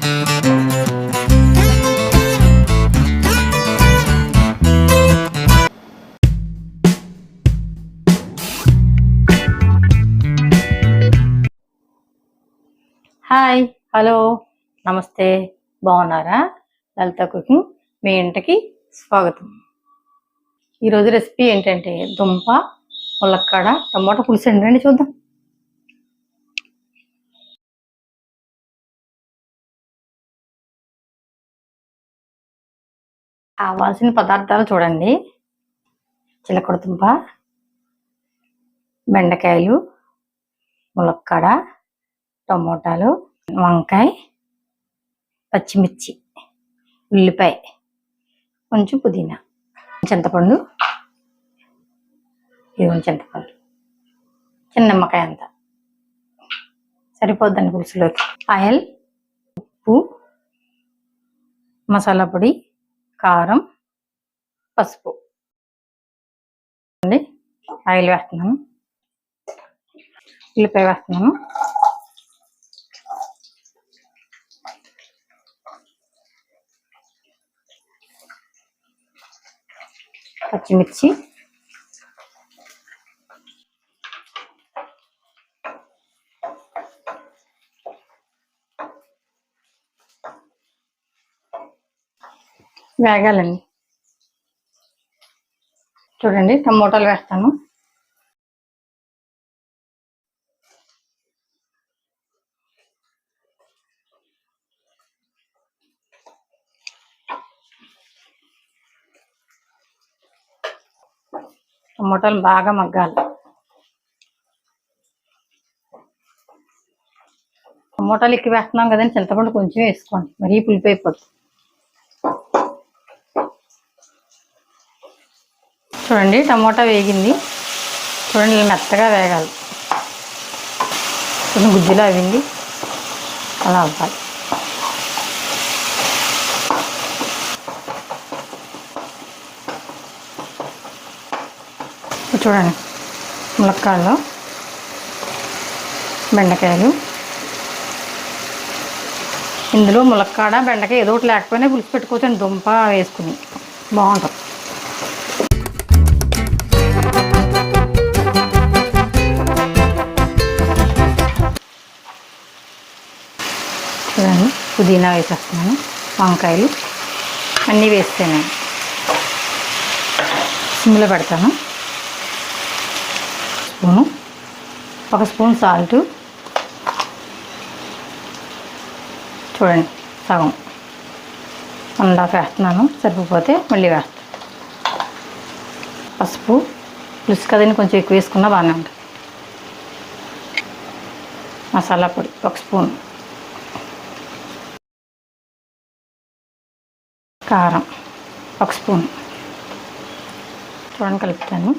Hi hello నమస్తే బాగున్నారా? లలిత cooking మీ ఇంటికి స్వాగతం. ఈరోజు రెసిపీ ఏంటంటే దుంప ములక్కాడ టమాటా పులుసు అండి రండి చూద్దాం. కావాల్సిన పదార్థాలు చూడండి. చిలకడదుంప బెండకాయలు ములక్కాడ టమోటాలు వంకాయ పచ్చిమిర్చి ఉల్లిపాయ కొంచెం పుదీనా చింతపండు ఇదిగోండి చింతపండు చిన్న నిమ్మకాయ అంత. సరిపోద్దండి పులుసులోకి. ఆయిల్ ఉప్పు మసాలా పొడి కారం పసుపు. అండి ఆయిల్ వేస్తున్నాను. ఉల్లిపాయ వేస్తున్నాను. పచ్చిమిర్చి. వేగాలండి. చూడండి టమోటాలు వేస్తాను. టమోటాలు బాగా మగ్గాలి. టమోటాలు ఎక్కువ వేస్తున్నాం కదండి చింతపండు కొంచెం వేసుకోండి. మరీ పులిపోయిపోతుంది చూడండి టమోటా వేగింది. చూడండి ఇలా మెత్తగా వేగాలి. కొంచెం గుజ్జులు అవింది అలా అవ్వాలి. చూడండి ములక్కాయలు బెండకాయలు. ఇందులో ములక్కాడ బెండకాయ ఏదో ఒకటి లేకపోయినా పులుసు పెట్టుకోవచ్చు దుంప వేసుకుని. బాగుంటుంది. పుదీనా వేసేస్తున్నాను వంకాయలు అన్నీ వేస్తాను. సిమ్లో పెడతాను. స్పూను ఒక స్పూన్ సాల్ట్. చూడండి సగం. అందాక వేస్తున్నాను సరిపోతే మళ్ళీ వేస్తాను పసుపు పులుసు కదని కొంచెం ఎక్కువ వేసుకున్నా బాగానే ఉంటుంది. మసాలా పొడి ఒక స్పూన్. కారం ఒక స్పూన్. చూడండి కలుపుతాను.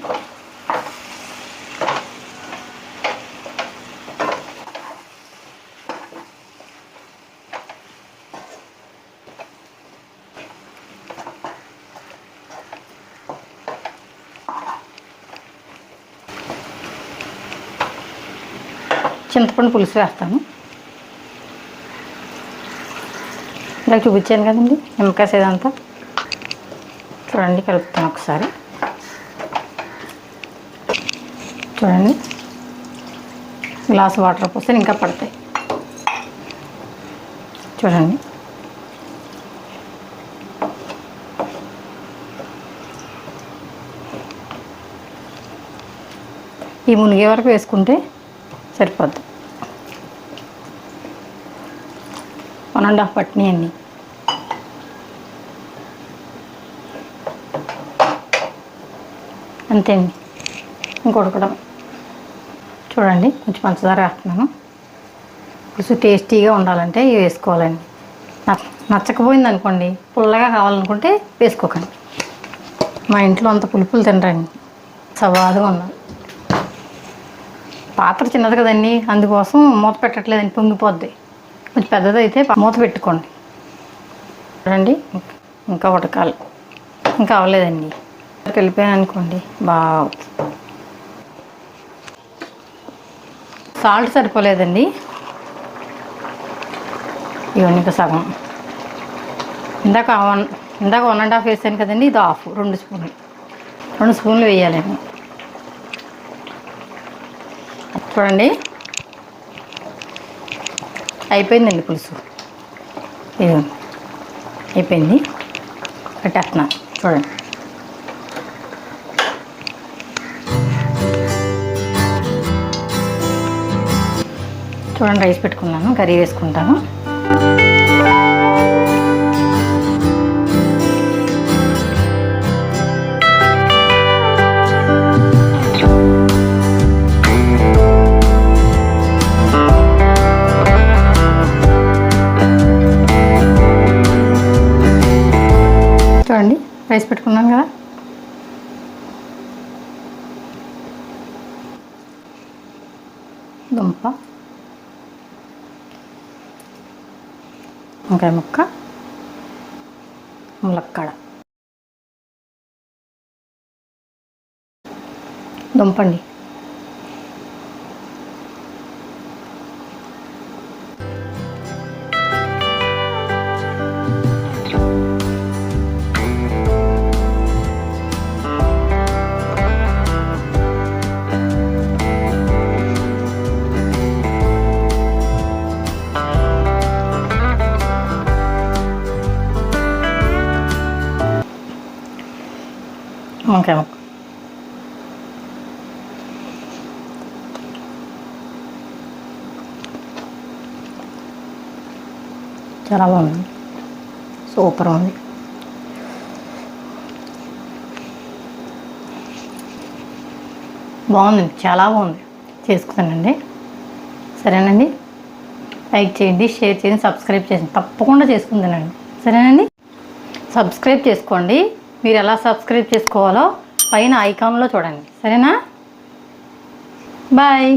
చింతపండు పులుసు వేస్తాను. ఇందాక చూపించాను కదండి నిమ్మకాయ సేదంతా చూడండి కలుపుతాను ఒకసారి. చూడండి. గ్లాస్ వాటర్ పోస్తే ఇంకా పడతాయి. చూడండి. ఈ మునిగే వరకు వేసుకుంటే సరిపోద్ది. వన్ అండ్ హాఫ్ పట్నీ అంతే అండి ఇంకొడకడం. చూడండి కొంచెం పంచదార వేస్తున్నాను. పులుసు టేస్టీగా ఉండాలంటే ఇవి వేసుకోవాలండి. నచ్చ నచ్చకపోయింది అనుకోండి పుల్లగా కావాలనుకుంటే వేసుకోకండి. మా ఇంట్లో అంత పులుపులు తినరండి. సవాదుగా ఉన్నారు పాత్ర చిన్నది కదండి అందుకోసం మూత పెట్టట్లేదండి పొంగిపోద్ది. కొంచెం పెద్దదైతే మూత పెట్టుకోండి. చూడండి ఇంకా ఉడకాలి. ఇంకా అవ్వలేదండి కలిపాను అనుకోండి బాగా సాల్ట్ సరిపోలేదండి. ఇవన్నీ ఇంకా సగం. ఇందాక వన్ ఇందాక వన్ అండ్ హాఫ్ వేసాను కదండి ఇది హాఫ్ రెండు స్పూన్లు. రెండు స్పూన్లు వేయాలండి చూడండి. అయిపోయిందండి పులుసు. ఇది అయిపోయింది. పెట్టేస్తున్నా. చూడండి. చూడండి రైస్ పెట్టుకున్నాను కర్రీ వేసుకుంటాను. చూడండి రైస్ పెట్టుకున్నాను కదా. దుంప. వంకాయ ముక్క ములక్కడ. దుంపండి. చాలా బాగుంది. సూపర్ ఉంది. బాగుంది. చాలా బాగుంది. చేసుకున్నానండి. సరేనండి. లైక్ చేయండి షేర్ చేయండి సబ్స్క్రైబ్ చేయండి. తప్పకుండా చేసుకుందానండి సరేనండి? సబ్స్క్రైబ్ చేసుకోండి. మీరు ఎలా సబ్స్క్రైబ్ చేసుకోవాలో పైన ఐకాన్లో చూడండి. సరేనా? బాయ్.